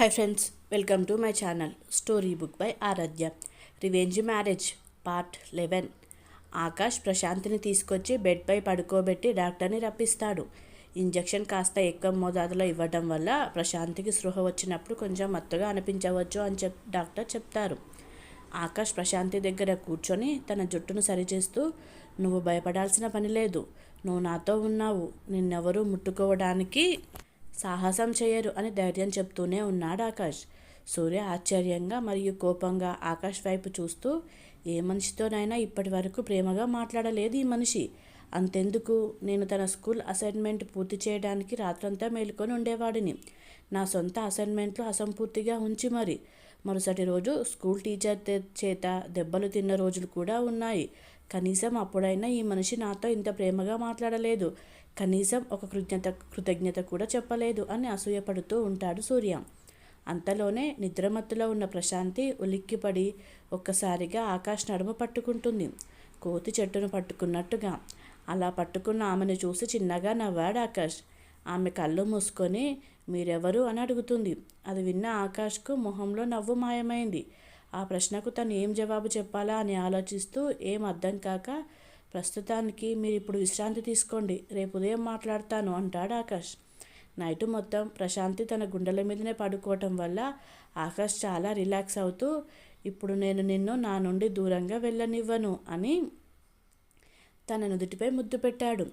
Hi friends welcome to my channel story book by Aaradhya revenge marriage part eleven Akash ప్రశాంతిని తీసుకొచ్చి బెడ్పై పడుకోబెట్టి డాక్టర్ని రప్పిస్తాడు. Injection కాస్త ఎక్కువ మోతాదులో ఇవ్వడం వల్ల ప్రశాంతికి స్పృహ వచ్చినప్పుడు కొంచెం మత్తుగా అనిపించవచ్చు అని చెప్ డాక్టర్ చెప్తారు. ఆకాష్ ప్రశాంతి దగ్గర కూర్చొని తన జుట్టును సరిచేస్తూ నువ్వు భయపడాల్సిన పని లేదు. నువ్వు నాతో ఉన్నావు. నిన్నెవరూ ముట్టుకోవడానికి సాహసం చేయరు అని ధైర్యం చెప్తూనే ఉన్నాడు ఆకాష్. సూర్య ఆశ్చర్యంగా మరియు కోపంగా ఆకాష్ వైపు చూస్తూ ఏ మనిషితోనైనా ఇప్పటి వరకు ప్రేమగా మాట్లాడలేదు ఈ మనిషి. అంతెందుకు? నేను తన స్కూల్ అసైన్మెంట్ పూర్తి చేయడానికి రాత్రంతా మేలుకొని ఉండేవాడిని. నా సొంత అసైన్మెంట్లు అసంపూర్తిగా ఉంచి మరి. మరుసటి రోజు స్కూల్ టీచర్ చేత దెబ్బలు తిన్న రోజులు కూడా ఉన్నాయి. కనీసం అప్పుడైనా ఈ మనిషి నాతో ఇంత ప్రేమగా మాట్లాడలేదు. కనీసం ఒక కృతజ్ఞత కృతజ్ఞత కూడా చెప్పలేదు అని అసూయపడుతూ ఉంటాడు సూర్య. అంతలోనే నిద్రమత్తులో ఉన్న ప్రశాంతి ఉలిక్కిపడి ఒక్కసారిగా ఆకాష్ నడుమ పట్టుకుంటుంది. కోతి చెట్టును పట్టుకున్నట్టుగా. అలా పట్టుకున్న ఆమెను చూసి చిన్నగా నవ్వాడు ఆకాష్. ఆమె కళ్ళు మూసుకొని మీరెవరు? అని అడుగుతుంది. అది విన్న ఆకాష్కు మొహంలో నవ్వు మాయమైంది. ఆ ప్రశ్నకు తను ఏం జవాబు చెప్పాలా అని ఆలోచిస్తూ ఏం అర్థం కాక ప్రస్తుతానికి మీరు ఇప్పుడు విశ్రాంతి తీసుకోండి రేపు ఉదయం మాట్లాడతాను అంటాడు ఆకాష్. నైట్ మొత్తం ప్రశాంతి తన గుండెల మీదనే పడుకోవటం వల్ల ఆకాష్ చాలా రిలాక్స్ అవుతూ ఇప్పుడు నేను నిన్ను నా నుండి దూరంగా వెళ్ళనివ్వను అని తన నుదుటిపై ముద్దు పెట్టాడు.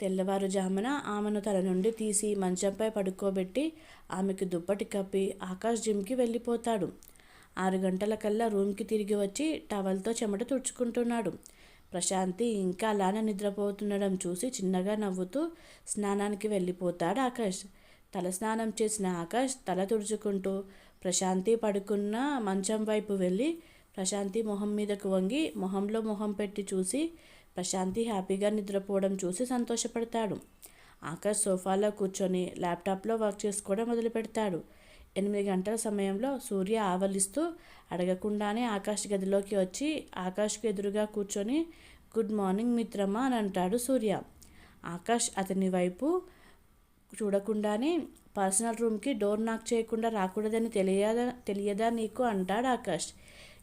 తెల్లవారుజామున ఆమెను తన నుండి తీసి మంచంపై పడుకోబెట్టి ఆమెకు దుప్పటి కప్పి ఆకాష్ జిమ్కి వెళ్ళిపోతాడు. ఆరు గంటలకల్లా రూమ్కి తిరిగి వచ్చి టవల్తో చెమట తుడుచుకుంటున్నాడు. ప్రశాంతి ఇంకా అలానే నిద్రపోతుండడం చూసి చిన్నగా నవ్వుతూ స్నానానికి వెళ్ళిపోతాడు ఆకాష్. తల స్నానం చేసిన ఆకాష్ తల తుడుచుకుంటూ ప్రశాంతి పడుకున్న మంచం వైపు వెళ్ళి ప్రశాంతి మొహం మీదకు వంగి మొహంలో మొహం పెట్టి చూసి ప్రశాంతి హ్యాపీగా నిద్రపోవడం చూసి సంతోషపడతాడు. ఆకాష్ సోఫాలో కూర్చొని ల్యాప్టాప్లో వర్క్ చేసుకోవడం మొదలు పెడతాడు ఎనిమిది గంటల సమయంలో సూర్య ఆవలిస్తూ అడగకుండానే ఆకాష్ గదిలోకి వచ్చి ఆకాష్కు ఎదురుగా కూర్చొని గుడ్ మార్నింగ్ మిత్రమా అని అంటాడు సూర్య. ఆకాష్ అతని వైపు చూడకుండానే పర్సనల్ రూమ్కి డోర్ నాక్ చేయకుండా రాకూడదని తెలియదా తెలియదా నీకు? అంటాడు ఆకాష్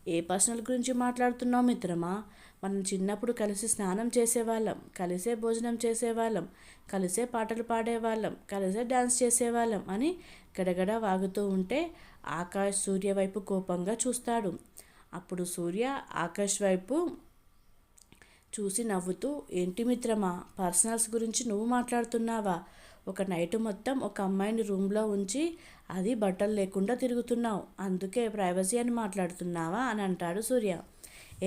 ఏ పర్సనల్ గురించి మాట్లాడుతున్నావు మిత్రమా? మనం చిన్నప్పుడు కలిసి స్నానం చేసేవాళ్ళం కలిసే భోజనం చేసేవాళ్ళం కలిసే పాటలు పాడేవాళ్ళం కలిసే డ్యాన్స్ చేసేవాళ్ళం అని గడగడ వాగుతూ ఉంటే ఆకాష్ సూర్య వైపు కోపంగా చూస్తాడు. అప్పుడు సూర్య ఆకాష్ వైపు చూసి నవ్వుతూ ఏంటి మిత్రమా పర్సనల్స్ గురించి నువ్వు మాట్లాడుతున్నావా? ఒక నైట్ మొత్తం ఒక అమ్మాయిని రూమ్లో ఉంచి అది బట్టలు లేకుండా తిరుగుతున్నావు అందుకే ప్రైవసీ అని మాట్లాడుతున్నావా? అని అంటాడు సూర్య.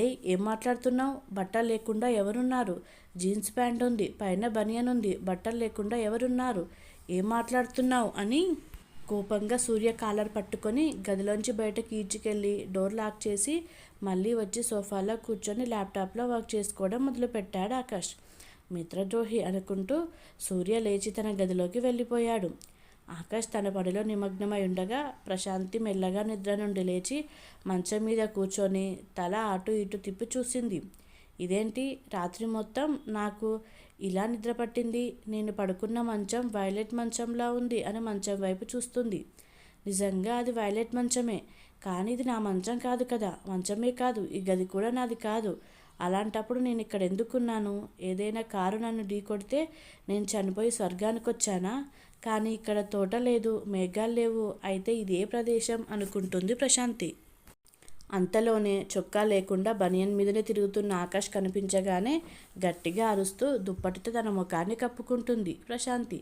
ఏయ్ ఏం మాట్లాడుతున్నావు? బట్టలు లేకుండా ఎవరున్నారు? జీన్స్ ప్యాంట్ ఉంది పైన బనియన్ ఉంది బట్టలు లేకుండా ఎవరున్నారు? ఏం మాట్లాడుతున్నావు? అని కోపంగా సూర్య కాలర్ పట్టుకొని గదిలోంచి బయటకి ఈడ్చుకెళ్ళి డోర్ లాక్ చేసి మళ్ళీ వచ్చి సోఫాలో కూర్చొని ల్యాప్టాప్లో వర్క్ చేసుకోవడం మొదలుపెట్టాడు ఆకాష్. మిత్రద్రోహి అనుకుంటూ సూర్య లేచి తన గదిలోకి వెళ్ళిపోయాడు. ఆకాష్ తన పనిలో నిమగ్నమై ఉండగా ప్రశాంతి మెల్లగా నిద్ర నుండి లేచి మంచం మీద కూర్చొని తల అటు ఇటు తిప్పి చూసింది. ఇదేంటి? రాత్రి మొత్తం నాకు ఇలా నిద్ర పట్టింది. నేను పడుకున్న మంచం వైలెట్ మంచంలా ఉంది అని మంచం వైపు చూస్తుంది. నిజంగా అది వైలెట్ మంచమే. కానీ ఇది నా మంచం కాదు కదా. మంచమే కాదు. ఈ గది కూడా నాది కాదు. అలాంటప్పుడు నేను ఇక్కడ ఎందుకున్నాను? ఏదైనా కారు నన్ను ఢీకొడితే నేను చనిపోయి స్వర్గానికి వచ్చానా కానీ ఇక్కడ తోట లేదు మేఘాలు లేవు. అయితే ఇదే ప్రదేశం అనుకుంటుంది ప్రశాంతి. అంతలోనే చొక్కా లేకుండా బనియన్ మీదనే తిరుగుతున్న ఆకాష్ కనిపించగానే గట్టిగా అరుస్తూ దుప్పటితో తన ముఖాన్ని కప్పుకుంటుంది ప్రశాంతి.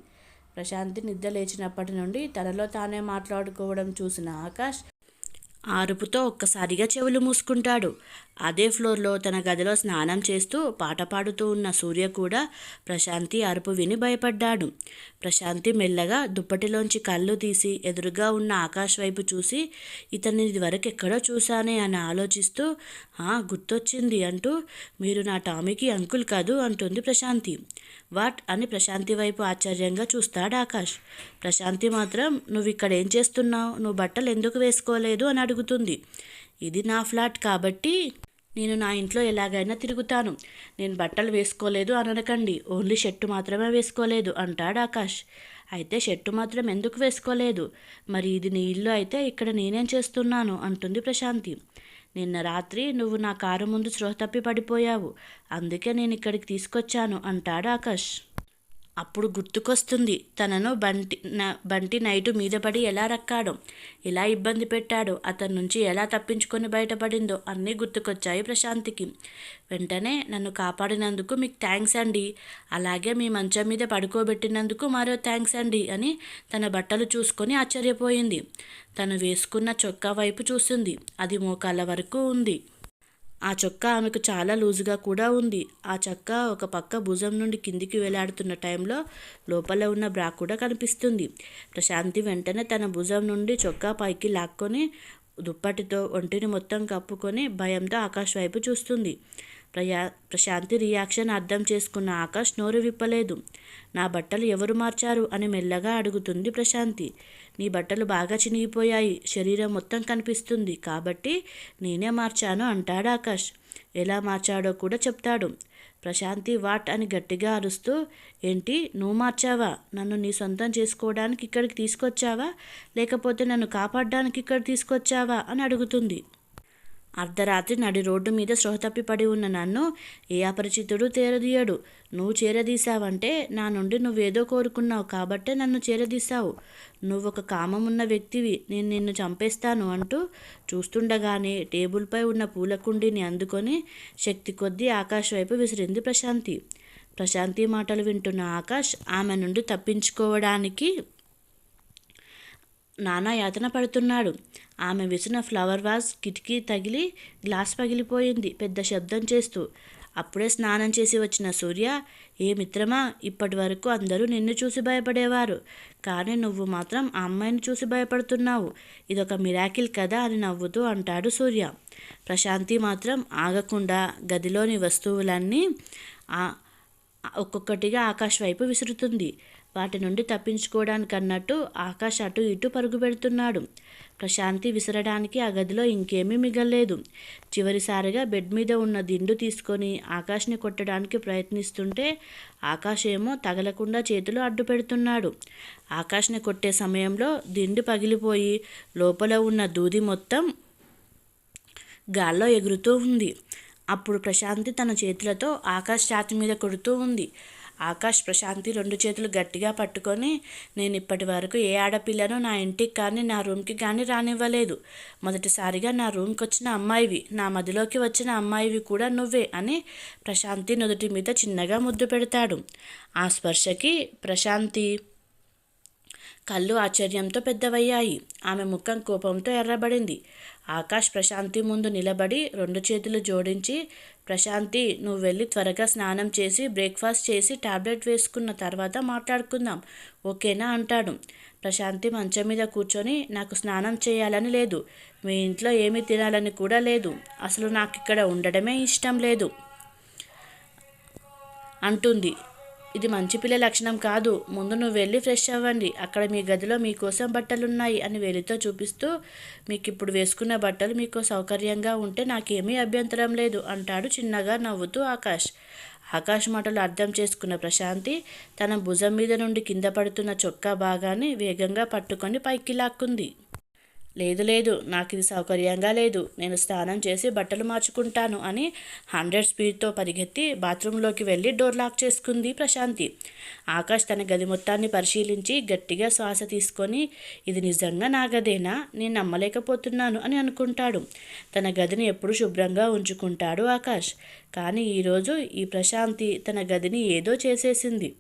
ప్రశాంతి నిద్ర లేచినప్పటి నుండి తనలో తానే మాట్లాడుకోవడం చూసిన ఆకాష్ ఆ అరుపుతో ఒక్కసారిగా చెవులు మూసుకుంటాడు. అదే ఫ్లోర్లో తన గదిలో స్నానం చేస్తూ పాట పాడుతూ ఉన్న సూర్య కూడా ప్రశాంతి అరుపు విని భయపడ్డాడు. ప్రశాంతి మెల్లగా దుప్పటిలోంచి కళ్ళు తీసి ఎదురుగా ఉన్న ఆకాష్ వైపు చూసి ఇతన్ని ఇదివరకు ఎక్కడో చూశానే అని ఆలోచిస్తూ "ఆ, గుర్తొచ్చింది అంటూ మీరు నా టామీకి అంకుల్ కాదు అంటుంది ప్రశాంతి. వాట్? అని ప్రశాంతి వైపు ఆశ్చర్యంగా చూస్తాడు ఆకాష్. ప్రశాంతి మాత్రం నువ్వు ఇక్కడ ఏం చేస్తున్నావు? నువ్వు బట్టలు ఎందుకు వేసుకోలేదు? అని అడుగుతుంది ఇది నా ఫ్లాట్ కాబట్టి నేను నా ఇంట్లో ఎలాగైనా తిరుగుతాను. నేను బట్టలు వేసుకోలేదు అననకండి. ఓన్లీ షర్టు మాత్రమే వేసుకోలేదు అంటాడు ఆకాష్. అయితే షర్టు మాత్రం ఎందుకు వేసుకోలేదు? మరి ఇది నీ ఇల్లు అయితే ఇక్కడ నేనేం చేస్తున్నాను? అంటుంది ప్రశాంతి. నిన్న రాత్రి నువ్వు నా కారు ముందు స్పృహ తప్పి పడిపోయావు. అందుకే నేను ఇక్కడికి తీసుకొచ్చాను అంటాడు ఆకాష్. అప్పుడు గుర్తుకొస్తుంది తనను బంటి న- బంటి నైటు మీద పడి ఎలా రక్కాడో ఎలా ఇబ్బంది పెట్టాడో అతని నుంచి ఎలా తప్పించుకొని బయటపడిందో అన్నీ గుర్తుకొచ్చాయి ప్రశాంతికి. వెంటనే నన్ను కాపాడినందుకు మీకు థ్యాంక్స్ అండి. అలాగే మీ మంచం మీద పడుకోబెట్టినందుకు మరో థ్యాంక్స్ అండి అని తన బట్టలు చూసుకొని ఆశ్చర్యపోయింది. తను వేసుకున్న చొక్కా వైపు చూసింది. అది మోకాళ్ళ వరకు ఉంది. ఆ చొక్కా ఆమెకు చాలా లూజుగా కూడా ఉంది. ఆ చొక్కా ఒక పక్క భుజం నుండి కిందికి వేలాడుతున్న టైంలో లోపల ఉన్న బ్రా కూడా కనిపిస్తుంది. ప్రశాంతి వెంటనే తన భుజం నుండి చొక్కా పైకి లాక్కొని దుప్పటితో ఒంటిని మొత్తం కప్పుకొని భయంతో ఆకాశ్ వైపు చూస్తుంది. ప్రయా ప్రశాంతి రియాక్షన్ అర్థం చేసుకున్న ఆకాష్ నోరు విప్పలేదు. నా బట్టలు ఎవరు మార్చారు అని మెల్లగా అడుగుతుంది ప్రశాంతి. నీ బట్టలు బాగా చినిగిపోయాయి. శరీరం మొత్తం కనిపిస్తుంది. కాబట్టి నేనే మార్చాను అంటాడు ఆకాష్. ఎలా మార్చాడో కూడా చెప్తాడు. ప్రశాంతి వాట్ అని గట్టిగా అరుస్తూ ఏంటి నువ్వు మార్చావా? నన్ను నీ సొంతం చేసుకోవడానికి ఇక్కడికి తీసుకొచ్చావా? లేకపోతే నన్ను కాపాడడానికి ఇక్కడ తీసుకొచ్చావా? అని అడుగుతుంది. అర్ధరాత్రి నడి రోడ్డు మీద స్పృహ తప్పిపడి ఉన్న నన్ను ఏ అపరిచితుడు తేరదీయడు. నువ్వు చేరదీశావంటే నా నుండి నువ్వేదో కోరుకున్నావు కాబట్టే నన్ను చేరదీశావు. నువ్వు ఒక కామమున్న వ్యక్తివి నేను నిన్ను చంపేస్తాను అంటూ చూస్తుండగానే టేబుల్పై ఉన్న పూల కుండీని అందుకొని శక్తి కొద్దీ ఆకాశ్ వైపు విసిరింది ప్రశాంతి. ప్రశాంతి మాటలు వింటున్న ఆకాష్ ఆమె నుండి తప్పించుకోవడానికి నానా యాతన పడుతున్నాడు. ఆమె విసిన ఫ్లవర్ వాజ్ కిటికీ తగిలి గ్లాస్ పగిలిపోయింది పెద్ద శబ్దం చేస్తూ. అప్పుడే స్నానం చేసి వచ్చిన సూర్య ఏ మిత్రమా ఇప్పటి వరకు అందరూ నిన్ను చూసి భయపడేవారు. కానీ నువ్వు మాత్రం ఆ అమ్మాయిని చూసి భయపడుతున్నావు. ఇదొక మిరాకిల్ కదా అని నవ్వుతూ అంటాడు సూర్య. ప్రశాంతి మాత్రం ఆగకుండా గదిలోని వస్తువులన్నీ ఒక్కొక్కటిగా ఆకాష్ వైపు విసురుతుంది. వాటి నుండి తప్పించుకోవడానికన్నట్టు ఆకాష్ అటు ఇటు పరుగు పెడుతున్నాడు ప్రశాంతి విసరడానికి ఆ గదిలో ఇంకేమీ మిగల్లేదు. చివరిసారిగా బెడ్ మీద ఉన్న దిండు తీసుకొని ఆకాష్ని కొట్టడానికి ప్రయత్నిస్తుంటే ఆకాష్ ఏమో తగలకుండా చేతులు అడ్డు పెడుతున్నాడు ఆకాష్ని కొట్టే సమయంలో దిండు పగిలిపోయి లోపల ఉన్న దూది మొత్తం గాల్లో ఎగురుతూ ఉంది. అప్పుడు ప్రశాంతి తన చేతులతో ఆకాష్ ఛాతి మీద కొడుతూ ఉంది. ఆకాష్ ప్రశాంతి రెండు చేతులు గట్టిగా పట్టుకొని నేను ఇప్పటి వరకు ఏ ఆడపిల్లను నా ఇంటికి కానీ నా రూమ్కి కానీ రానివ్వలేదు. మొదటిసారిగా నా రూమ్కి వచ్చిన అమ్మాయివి నా మదిలోకి వచ్చిన అమ్మాయివి కూడా నువ్వే అని ప్రశాంతి నుదుటి మీద చిన్నగా ముద్దు పెడతాడు. ఆ స్పర్శకి ప్రశాంతి కళ్ళు ఆశ్చర్యంతో పెద్దవయ్యాయి. ఆమె ముఖం కోపంతో ఎర్రబడింది. ఆకాష్ ప్రశాంతి ముందు నిలబడి రెండు చేతులు జోడించి ప్రశాంతి నువ్వు వెళ్ళి త్వరగా స్నానం చేసి బ్రేక్ఫాస్ట్ చేసి టాబ్లెట్ వేసుకున్న తర్వాత మాట్లాడుకుందాం. ఓకేనా? అంటాడు. ప్రశాంతి మంచం మీద కూర్చొని నాకు స్నానం చేయాలని లేదు. మీ ఇంట్లో ఏమీ తినాలని కూడా లేదు. అసలు నాకు ఇక్కడ ఉండడమే ఇష్టం లేదు. అంటుంది. ఇది మంచి పిల్ల లక్షణం కాదు. ముందు నువ్వు వెళ్ళి ఫ్రెష్ అవ్వండి. అక్కడ మీ గదిలో మీకోసం బట్టలున్నాయి అని వేలితో చూపిస్తూ మీకు ఇప్పుడు వేసుకున్న బట్టలు మీకు సౌకర్యంగా ఉంటే నాకేమీ అభ్యంతరం లేదు అంటాడు చిన్నగా నవ్వుతూ ఆకాష్. ఆకాష్ మాటలు అర్థం చేసుకున్న ప్రశాంతి తన భుజం మీద నుండి కింద పడుతున్న చొక్కా భాగాన్ని వేగంగా పట్టుకొని పైకి లాక్కుంది. లేదు లేదు నాకు ఇది సౌకర్యంగా లేదు నేను స్నానం చేసి బట్టలు మార్చుకుంటాను అని హండ్రెడ్ స్పీడ్తో పరిగెత్తి బాత్రూంలోకి వెళ్ళి డోర్ లాక్ చేసుకుంది ప్రశాంతి. ఆకాష్ తన గది మొత్తాన్ని పరిశీలించి గట్టిగా శ్వాస తీసుకొని ఇది నిజంగా నా గదేనా? నేను నమ్మలేకపోతున్నాను అని అనుకుంటాడు. తన గదిని ఎప్పుడు శుభ్రంగా ఉంచుకుంటాడు ఆకాష్. కానీ ఈరోజు ఈ ప్రశాంతి తన గదిని ఏదో చేసేసింది.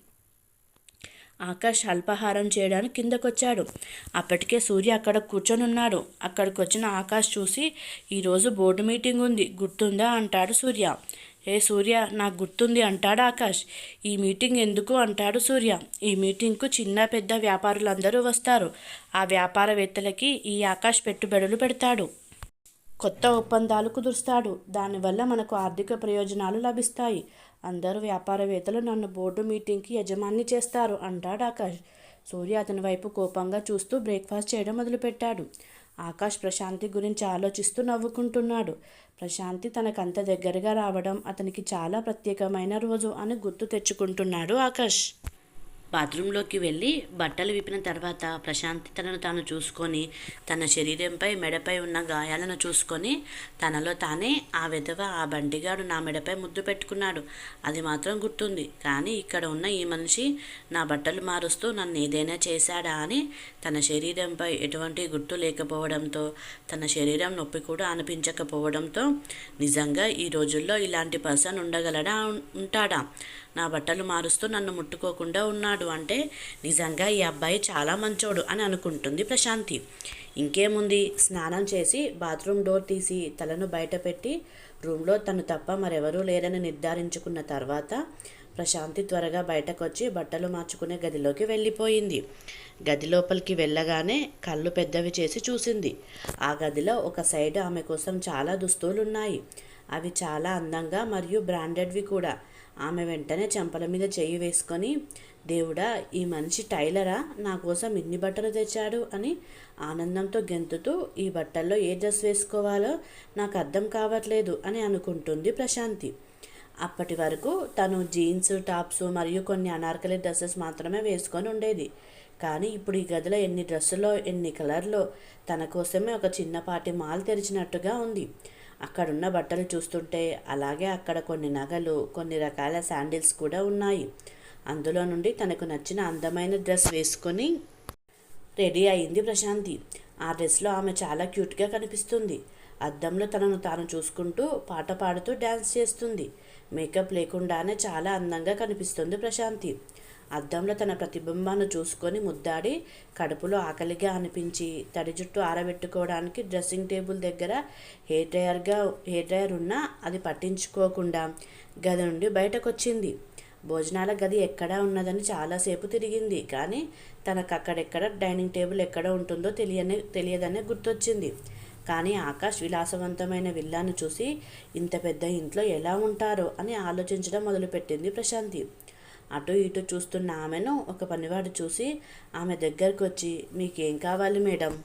ఆకాష్ అల్పాహారం చేయడానికి కిందకొచ్చాడు. అప్పటికే సూర్య అక్కడ కూర్చొని ఉన్నాడు అక్కడికి వచ్చిన ఆకాష్ చూసి ఈరోజు బోర్డు మీటింగ్ ఉంది గుర్తుందా? అంటాడు సూర్య. ఏ సూర్య నాకు గుర్తుంది అంటాడు ఆకాష్ ఈ మీటింగ్ ఎందుకు? అంటాడు సూర్య. ఈ మీటింగ్కు చిన్న పెద్ద వ్యాపారులందరూ వస్తారు. ఆ వ్యాపారవేత్తలకి ఈ ఆకాష్ పెట్టుబడులు పెడతాడు. కొత్త ఒప్పందాలు కుదురుస్తాడు. దానివల్ల మనకు ఆర్థిక ప్రయోజనాలు లభిస్తాయి. అందరూ వ్యాపారవేత్తలు నన్ను బోర్డు మీటింగ్కి యజమాని చేస్తారు అంటాడు ఆకాష్. సూర్య అతని వైపు కోపంగా చూస్తూ బ్రేక్ఫాస్ట్ చేయడం మొదలుపెట్టాడు. ఆకాష్ ప్రశాంతి గురించి ఆలోచిస్తూ నవ్వుకుంటున్నాడు. ప్రశాంతి తనకంత దగ్గరగా రావడం అతనికి చాలా ప్రత్యేకమైన రోజు అని గుర్తు తెచ్చుకుంటున్నాడు ఆకాష్. బాత్రూంలోకి వెళ్ళి బట్టలు విప్పిన తర్వాత ప్రశాంతి తనను తాను చూసుకొని తన శరీరంపై మెడపై ఉన్న గాయాలను చూసుకొని తనలో తానే ఆ విధవ ఆ బండిగాడు నా మెడపై ముద్దు పెట్టుకున్నాడు. అది మాత్రం గుర్తుంది. కానీ ఇక్కడ ఉన్న ఈ మనిషి నా బట్టలు మారుస్తూ నన్ను ఏదైనా చేశాడా అని తన శరీరంపై ఎటువంటి గుర్తు లేకపోవడంతో తన శరీరం నొప్పి కూడా అనిపించకపోవడంతో నిజంగా ఈ రోజుల్లో ఇలాంటి పర్సన్ ఉండగలడా ఉంటాడా? నా బట్టలు మారుస్తూ నన్ను ముట్టుకోకుండా ఉన్నాడు అంటే నిజంగా ఈ అబ్బాయి చాలా మంచోడు అని అనుకుంటుంది ప్రశాంతి. ఇంకేముంది? స్నానం చేసి బాత్రూమ్ డోర్ తీసి తలను బయట పెట్టి రూమ్లో తను తప్ప మరెవరూ లేరని నిర్ధారించుకున్న తర్వాత ప్రశాంతి త్వరగా బయటకొచ్చి బట్టలు మార్చుకునే గదిలోకి వెళ్ళిపోయింది. గది లోపలికి వెళ్ళగానే కళ్ళు పెద్దవి చేసి చూసింది. ఆ గదిలో ఒక సైడ్ ఆమె కోసం చాలా దుస్తువులు ఉన్నాయి అవి చాలా అందంగా మరియు బ్రాండెడ్వి కూడా. ఆమె వెంటనే చెంపల మీద చెయ్యి వేసుకొని దేవుడా ఈ మనిషి టైలరా? నా కోసం ఇన్ని బట్టలు తెచ్చాడు అని ఆనందంతో గెంతుతూ ఈ బట్టల్లో ఏ డ్రెస్ వేసుకోవాలో నాకు అర్థం కావట్లేదు అని అనుకుంటుంది ప్రశాంతి. అప్పటి వరకు తను జీన్స్ టాప్స్ మరియు కొన్ని అనార్కలి డ్రెస్సెస్ మాత్రమే వేసుకొని ఉండేది. కానీ ఇప్పుడు ఈ గదిలో ఎన్ని డ్రెస్సులో ఎన్ని కలర్లో తన కోసమే ఒక చిన్నపాటి మాల్ తెరిచినట్టుగా ఉంది. అక్కడున్న బట్టలు చూస్తుంటే అలాగే అక్కడ కొన్ని నగలు కొన్ని రకాల శాండిల్స్ కూడా ఉన్నాయి. అందులో నుండి తనకు నచ్చిన అందమైన డ్రెస్ వేసుకొని రెడీ అయింది ప్రశాంతి. ఆ డ్రెస్లో ఆమె చాలా క్యూట్గా కనిపిస్తుంది. అద్దంలో తనను తాను చూసుకుంటూ పాట పాడుతూ డ్యాన్స్ చేస్తుంది. మేకప్ లేకుండానే చాలా అందంగా కనిపిస్తుంది ప్రశాంతి. అద్దంలో తన ప్రతిబింబాన్ని చూసుకొని ముద్దాడి కడుపులో ఆకలిగా అనిపించి తడి జుట్టు ఆరబెట్టుకోవడానికి డ్రెస్సింగ్ టేబుల్ దగ్గర హెయిర్ డ్రయర్గా హెయిర్ డ్రయర్ ఉన్నా అది పట్టించుకోకుండా గది నుండి బయటకొచ్చింది. భోజనాల గది ఎక్కడా ఉన్నదని చాలాసేపు తిరిగింది. కానీ తనకు అక్కడెక్కడ డైనింగ్ టేబుల్ ఎక్కడ ఉంటుందో తెలియని తెలియదనే గుర్తొచ్చింది. కానీ ఆకాష్ విలాసవంతమైన విల్లాను చూసి ఇంత పెద్ద ఇంట్లో ఎలా ఉంటారో అని ఆలోచించడం మొదలుపెట్టింది ప్రశాంతి. అటు ఇటు చూస్తున్న ఆమెను ఒక పనివాడు చూసి ఆమె దగ్గరకు వచ్చి మీకేం కావాలి మేడం?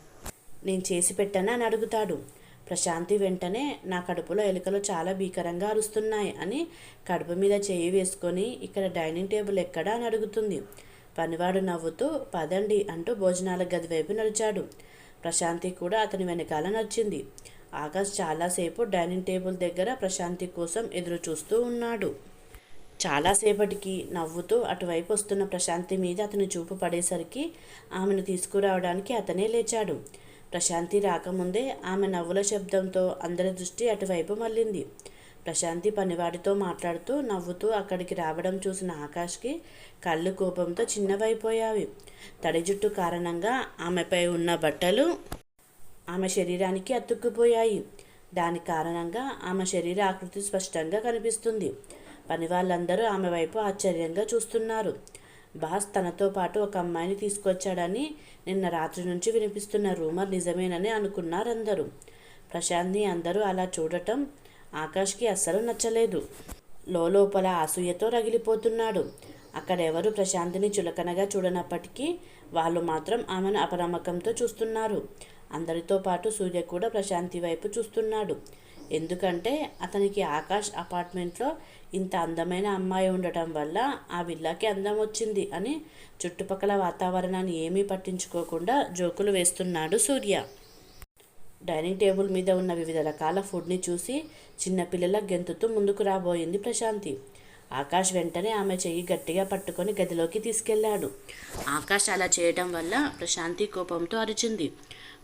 నేను చేసి పెట్టానా? అని అడుగుతాడు. ప్రశాంతి వెంటనే నా కడుపులో ఎలుకలు చాలా భీకరంగా అరుస్తున్నాయి అని కడుపు మీద చేయి వేసుకొని ఇక్కడ డైనింగ్ టేబుల్ ఎక్కడా? అని అడుగుతుంది. పనివాడు నవ్వుతూ పదండి అంటూ భోజనాల గది వైపు నడిచాడు. ప్రశాంతి కూడా అతని వెనకాల నడిచింది. ఆకాష్ చాలాసేపు డైనింగ్ టేబుల్ దగ్గర ప్రశాంతి కోసం ఎదురు చూస్తూ ఉన్నాడు. చాలాసేపటికి నవ్వుతూ అటువైపు వస్తున్న ప్రశాంతి మీద అతని చూపు పడేసరికి ఆమెను తీసుకురావడానికి అతనే లేచాడు. ప్రశాంతి రాకముందే ఆమె నవ్వుల శబ్దంతో అందరి దృష్టి అటువైపు మళ్ళింది. ప్రశాంతి పనివాడితో మాట్లాడుతూ నవ్వుతూ అక్కడికి రావడం చూసిన ఆకాష్కి కళ్ళు కోపంతో చిన్నవైపోయావి. తడి జుట్టు కారణంగా ఆమెపై ఉన్న బట్టలు ఆమె శరీరానికి అతుక్కుపోయాయి. దాని కారణంగా ఆమె శరీర ఆకృతి స్పష్టంగా కనిపిస్తుంది. పని వాళ్ళందరూ ఆమె వైపు ఆశ్చర్యంగా చూస్తున్నారు. బాస్ తనతో పాటు ఒక అమ్మాయిని తీసుకొచ్చాడని నిన్న రాత్రి నుంచి వినిపిస్తున్న రూమర్ నిజమేనని అనుకున్నారు అందరూ ప్రశాంత్ని అందరూ అలా చూడటం ఆకాష్కి అస్సలు నచ్చలేదు. లోపల అసూయతో రగిలిపోతున్నాడు. అక్కడెవరు ప్రశాంతిని చులకనగా చూడనప్పటికీ వాళ్ళు మాత్రం ఆమెను అపనమ్మకంతో చూస్తున్నారు. అందరితో పాటు సూర్య కూడా ప్రశాంతి వైపు చూస్తున్నాడు. ఎందుకంటే అతనికి ఆకాష్ అపార్ట్మెంట్లో ఇంత అందమైన అమ్మాయి ఉండటం వల్ల ఆ విల్లాకి అందం వచ్చింది అని చుట్టుపక్కల వాతావరణాన్ని ఏమీ పట్టించుకోకుండా జోకులు వేస్తున్నాడు సూర్య. డైనింగ్ టేబుల్ మీద ఉన్న వివిధ రకాల ఫుడ్ని చూసి చిన్నపిల్లల గెంతుతూ ముందుకు రాబోయింది ప్రశాంతి. ఆకాష్ వెంటనే ఆమె చెయ్యి గట్టిగా పట్టుకొని గదిలోకి తీసుకెళ్ళాడు. ఆకాష్ అలా చేయడం వల్ల ప్రశాంతి కోపంతో అరిచింది.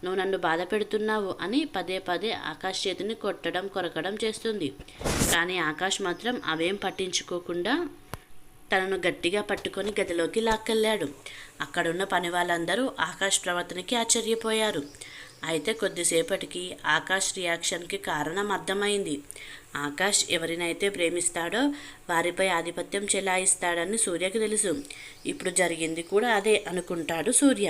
నువ్వు నన్ను బాధ పెడుతున్నావు అని పదే పదే ఆకాష్ చేతిని కొట్టడం కొరకడం చేస్తుంది. కానీ ఆకాష్ మాత్రం అవేం పట్టించుకోకుండా తనను గట్టిగా పట్టుకొని గదిలోకి లాక్కెళ్ళాడు. అక్కడున్న పని వాళ్ళందరూ ఆకాష్ ప్రవర్తనకి ఆశ్చర్యపోయారు. అయితే కొద్దిసేపటికి ఆకాష్ రియాక్షన్కి కారణం అర్థమైంది. ఆకాష్ ఎవరినైతే ప్రేమిస్తాడో వారిపై ఆధిపత్యం చెలాయిస్తాడని సూర్యకి తెలుసు. ఇప్పుడు జరిగింది కూడా అదే అనుకుంటాడు సూర్య.